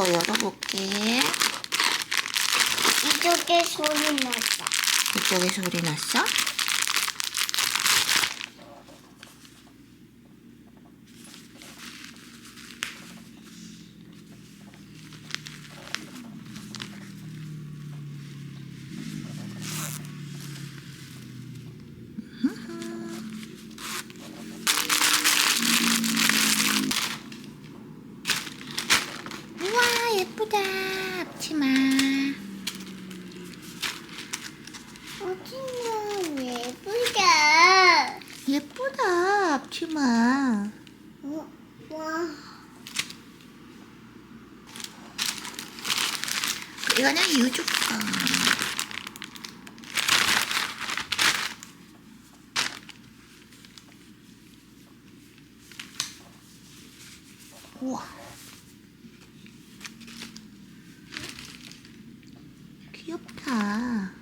이거 열어볼게. 이쪽에 소리 났다. 이쪽에 소리 났어? 우와 예쁘다 앞치마. 어딨나 예쁘다. 예쁘다 앞치마. 어, 와, 이거는 유주 거 우와 귀엽다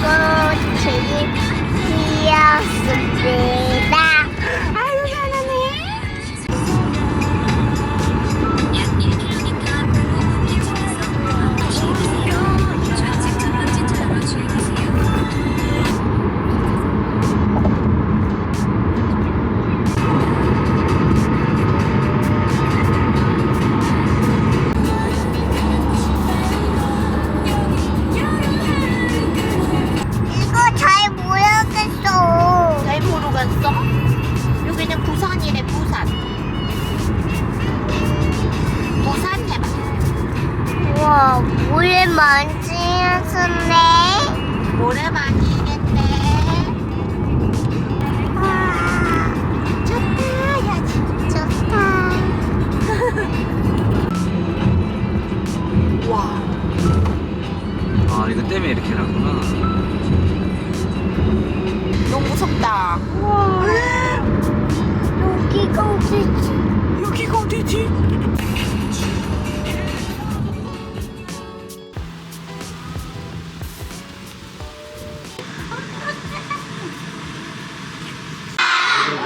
꽃이 피었습니다. 여기는 부산이래, 부산. 부산 해봐. 우와, 물에 만지는데. 모래 많이 이겠네. 와, 좋다. 야, 좋다. 와. 아 이거 때문에 이렇게 해놨구나 너무 무섭다. 우와, 여기가 어디지? 여기가 어디지?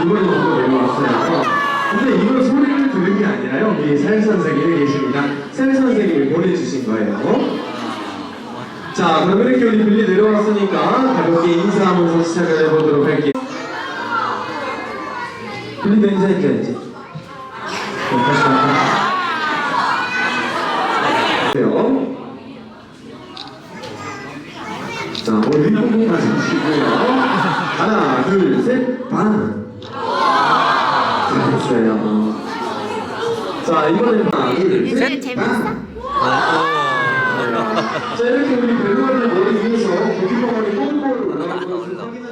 이번에 너무 내려왔어요. 근데 이거 소리를 들은 게 아니라요. 우리 살 선생님이 계십니다. 살 선생님이 보내주신 거예요. 자, 그럼 이렇게 우리 빌리 내려왔으니까 가볍게 인사하면서 시작을 해보도록 할게요. 빌리도 인사해줘야지. 네, 다시 한번. 요 자, 우리 뽕뽕 가지시고요. 하나, 둘, 셋, 반. 잘했어요. 자, 이번에는 하나, 둘, 셋? 반. 어, 어, 자 이렇게 우리 벨로를 머리 위에서 고기 덩어리 뽀뽀를 올라가는 것을 확인하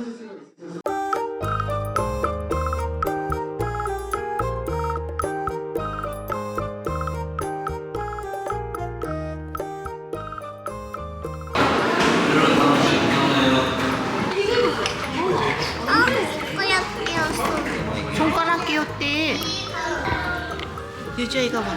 이거 봐.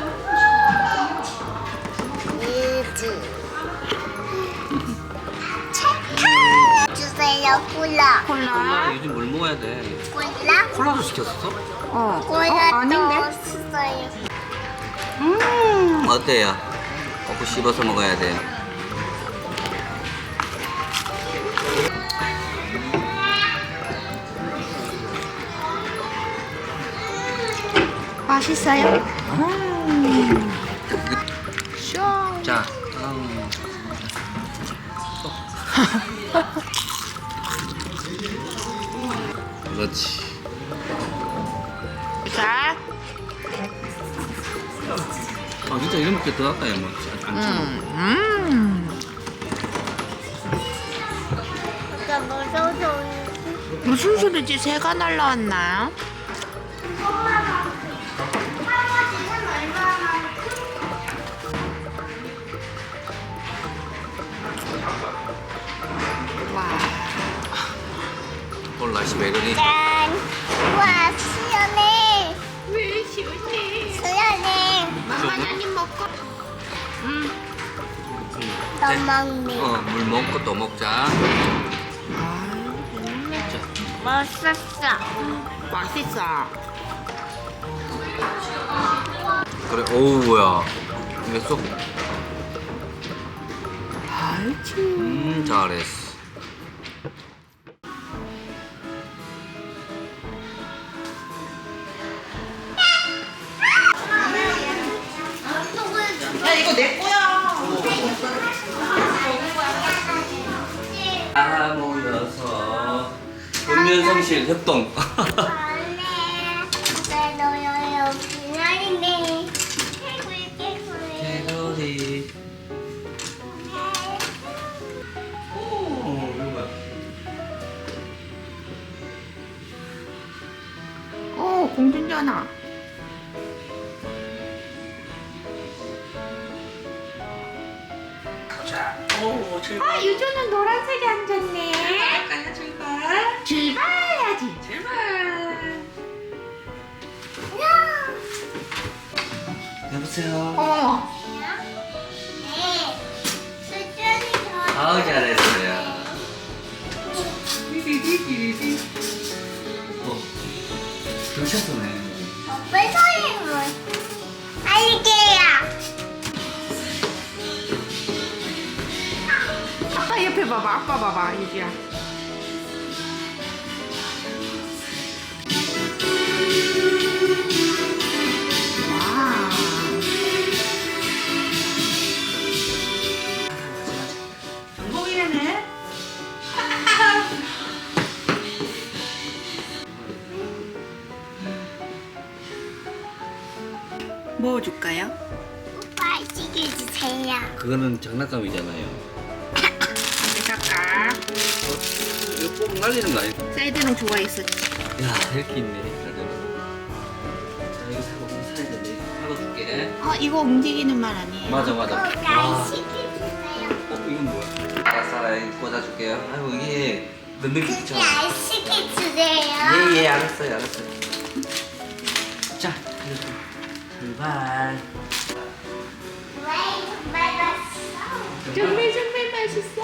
체크. 주세요, 콜라. 콜라. 콜라 요즘 뭘 먹어야 돼? 콜라? 콜라도 시켰었어? 어. 콜라 아닌데? 넣었어요. 음. 어때요? 거꾸 씹어서 먹어야 돼. 맛있어요? 음. 쇼. 자, 음. 그렇지. 자. 아 진짜 이런 게더 낫다 야 뭐. 안안 음. 음. 진짜 무서워서 무슨 소리지? 새가 날라왔나? 날씨 왜 그러니? 짠! 우와, 시원해! 왜 시원해? 시원해! mamanya 님 먹고. 음. 너 먹니? 어, 물 먹고 또 먹자. 맛있어. 맛있어. 그래, 어우 뭐야? 이게 쏙. 알지. 음, 잘했어. 근면성실 협동. 개구리 개구리. 개구리. 오, 이거 뭐야? 어 공중전화. 괜찮네. 무서워. 알게요. 아빠 옆에 봐봐. 아빠 봐봐 유주야. 뭐 줄까요? 오빠 시계 주세요. 그거는 장난감이잖아요. 잠깐. 어, 이거 뽕 날리는 거 아니야? 사이드는 좋아했었지. 야, 이렇게 있네. 다들. 자, 이거 사고 이거 사야 되네. 사고 줄게. 아 이거 움직이는 말 아니에요? 맞아, 맞아. 오빠 와. 시계 주세요. 어, 이건 뭐야? 알았어. 꽂아줄게요. 아이고, 이게 넣는 게 있죠. 그게 알시계 주세요. 예, 예, 알았어요, 알았어요. 출발. 왜 정말 맛있어?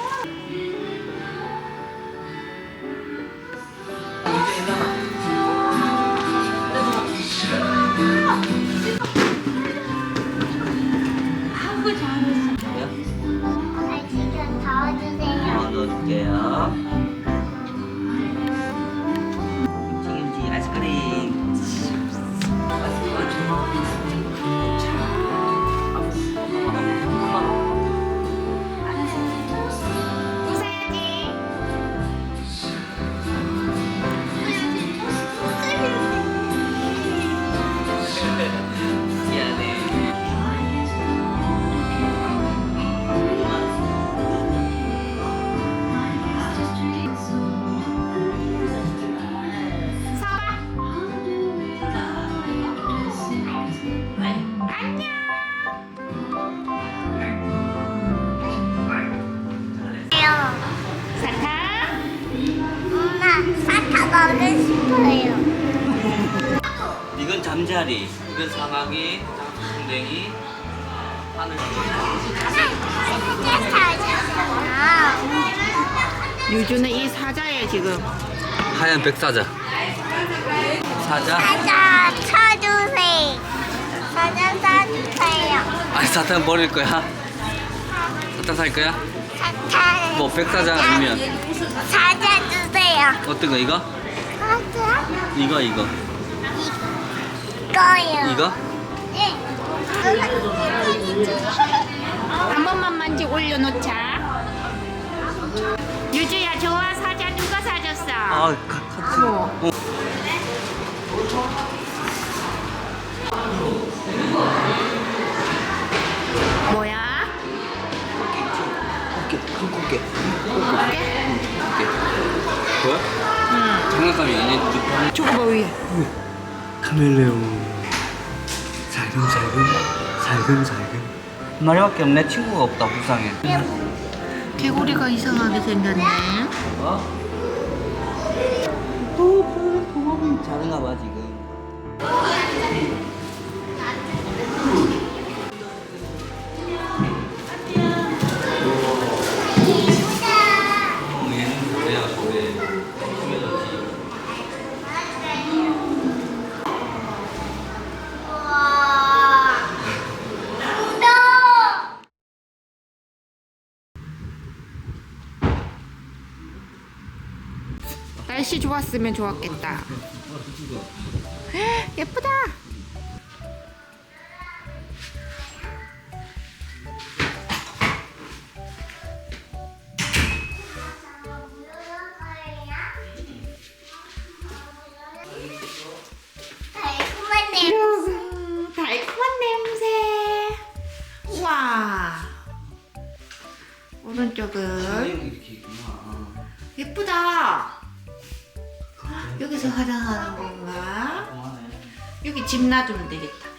사마귀, 장수풍뎅이, 하늘. 사줬어요. 유주는 이 사자예요 지금. 하얀 백사자. 사자? 사자 쳐주세요. 사자 사주세요. 아니 사탕 버릴 거야? 사탕 살 거야? 사자. 뭐 백사자 아니면 사자 주세요. 어떤 거 이거? 사자 이거 이거 이거요. 이거? 네. 한 번만 만지 올려놓자. 유주야 좋아 사자 누가 사줬어? 아 카, 카트. 뭐? 어. 뭐야? 꽃게 큰 꽃게 어때? 꽃게 뭐야? 응. 장난감이 아니야 봐 위에. 카멜레온 살금살금 살금살금 한 마리밖에 없네 친구가 없다 불쌍해 개구리가 이상하게 생겼네. 어? 자는가 봐 지금 날씨 좋았으면 좋았겠다. 예쁘다. 달콤한 냄새. 음, 달콤한 냄새. 우와. 오른쪽은 이렇게 있구나 예쁘다. 여기서 화장하는 건가? 고마네 여기 집 놔두면 되겠다.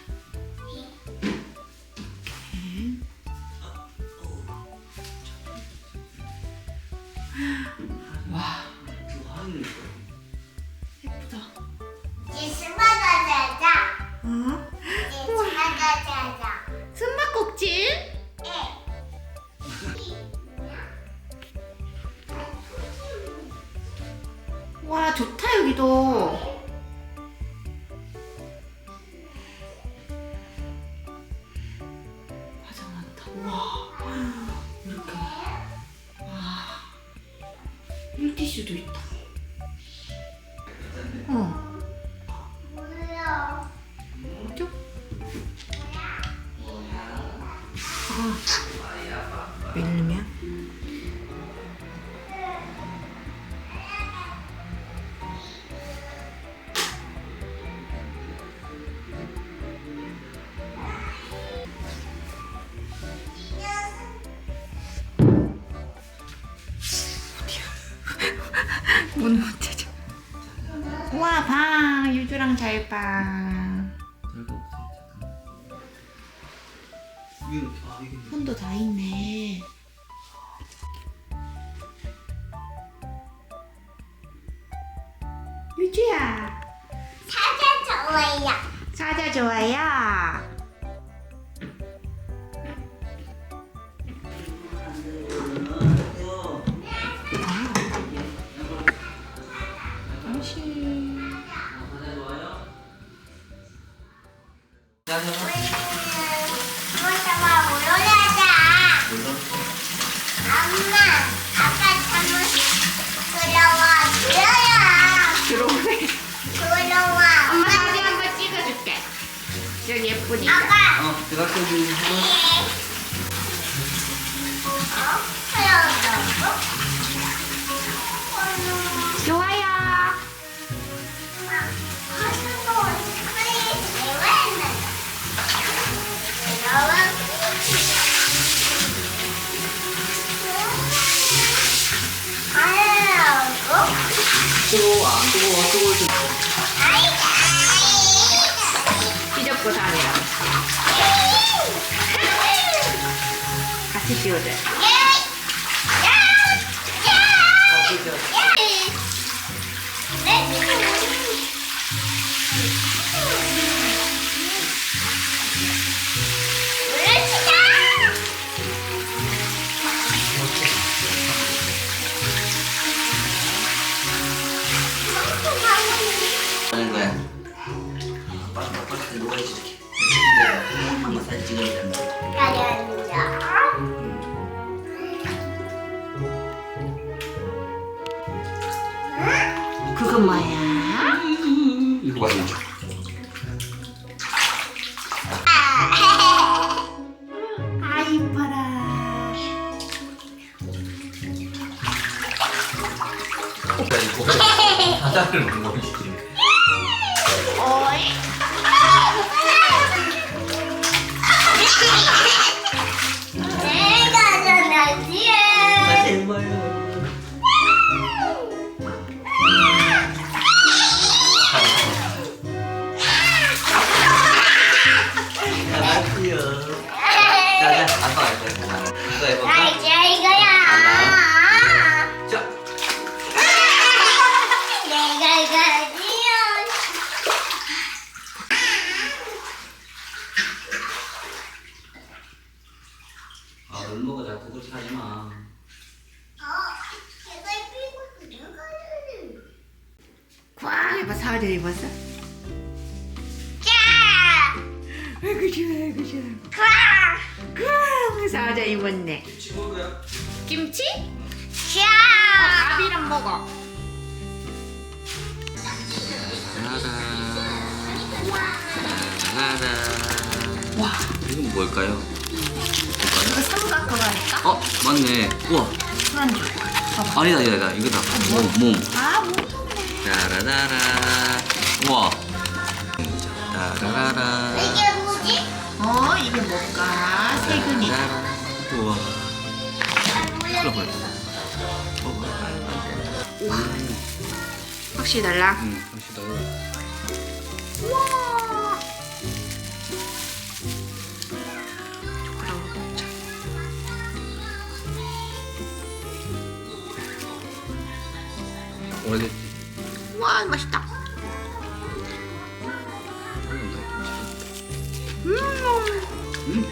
물티슈도 있다. 이렇게 손도 다 있네. 유주야, 사자 좋아요. 사자 좋아요. 여기 예쁘니까. 아빠. 어? 들어가고. 좋아요. 거. 뜨거워 안 뜨거워 뜨거울 때 아이, 아이. 삐졌고 다니라. 같이 찍어줘. 네. 가려앉아. 그건 뭐야? 이 라라라. 와 이건 뭘까요? 이거 삼각 그거니까? 어 맞네. 우와. 술안주. 봐봐. 아니다 아니다 아니다. 이거다. 몸 몸. 아 몸통이네. 라라라라. 우와. 라라라라. 이게 뭐지? 어 이게 뭘까? 세균이. 라라라. 우와. 어, 와 확실히 달라. 응, 더. 우 오래됐지. 와 맛있다. 음 응?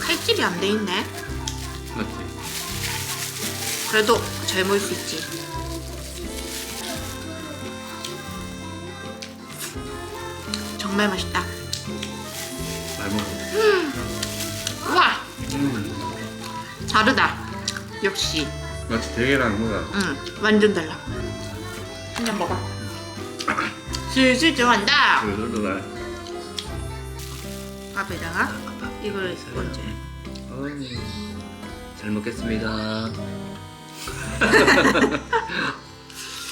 칼집이 안 돼 있네. 맞지. 그래도 잘 먹을 수 있지. 정말 맛있다. 잘 먹어. 우와 음. 다르다. 역시 마치 대게랑 뭐가. 응 완전 달라. 슬슬 들어간다. 그러더라. 밥에다가 이걸 먼저. 잘 먹겠습니다.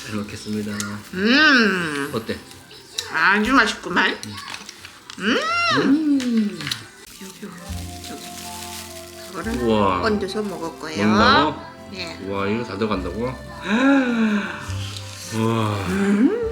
잘 먹겠습니다. 음 어때? 아주 맛있구만. 음 음. 여기 저기 그거를 우와. 얹어서 먹을 거예요. 먹는다고? 네. 와 이거 다 들어간다고? 우와. 음